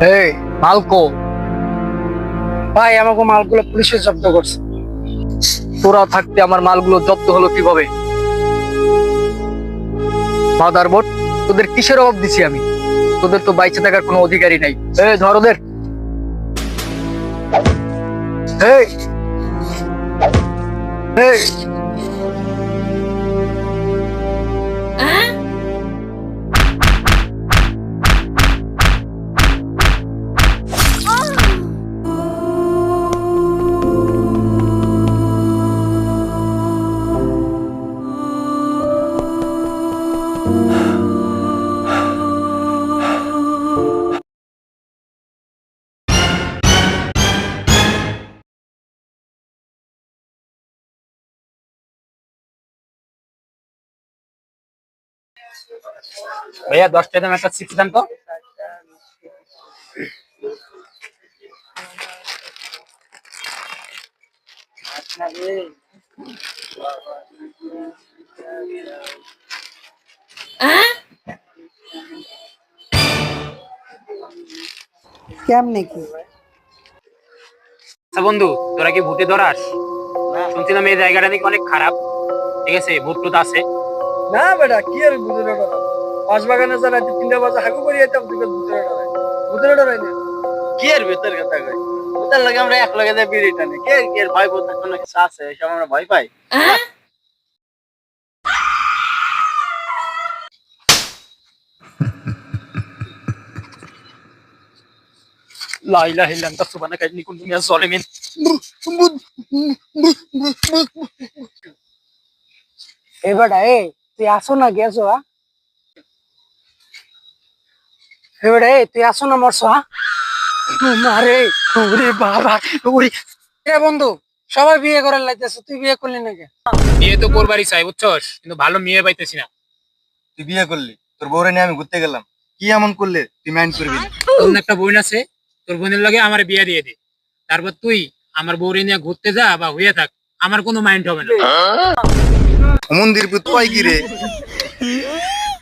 এই, মালকো। ভাই, আমাকে মালগুলো পুলিশে জব্দ করছে। তোরা থাকতে আমার মালগুলো জব্দ হলো কীভাবে? মাদার বোর্ড তোদের কিসের অভাব দিছি আমি? তোদের তো বাইচে থাকার কোনো অধিকারই নাই। এই, ধর ওদের। এই। এই। ভাইয়া দশ টাকা দাম একটা চিপস দেন তো। কেমনে কি? আচ্ছা বন্ধু তোরা কি ভূতে ধরাস? শুনছিলাম এই জায়গাটা নাকি অনেক খারাপ। ঠিক আছে ভূত টুত আছে। না বেটা কি আর বুঝে পাঁচ বাগানে যারা তিনটা বাজে হাগু করি যেতাম তুই ভূতের ডরাই ভূতের ডরাই না। কি এর ভেতর কথা কই ওটার লাগে আমরা এক লগে যাই বিড়ি টানি কে কে ভয় বোধ কোনো কিছু আছে? এসব আমরা ভয় পাই। লা ইলাহা ইল্লা আনতা সুবহানাকা ইন্নী কুনতু মিনাজ জালিমিন। এ বেটা এ। তুই আসো না গেছো হা। এ তুই আসো না মরছো হা মারে ওরে বাবা ওরে এ বন্ধু সবাই বিয়ে করে লাইতেছে তুই বিয়ে করলি নাকি? বিয়ে তো করবারই চাই বুঝছস? কিন্তু ভালো মেয়ে পাইতেছি না। তুই বিয়ে করলি তোর বউরে নিয়ে আমি ঘুরতে গেলাম। কি এমন করলে তুই মাইন্ড করবি না? তোর একটা বোন আছে তোর বোনের লগে আমার বিয়ে দিয়ে দে। তারপর তুই আমার বউরে নিয়ে ঘুরতে যা বা হয়ে থাক আমার কোনো মাইন্ড হবে না। মন্দির পুত রে।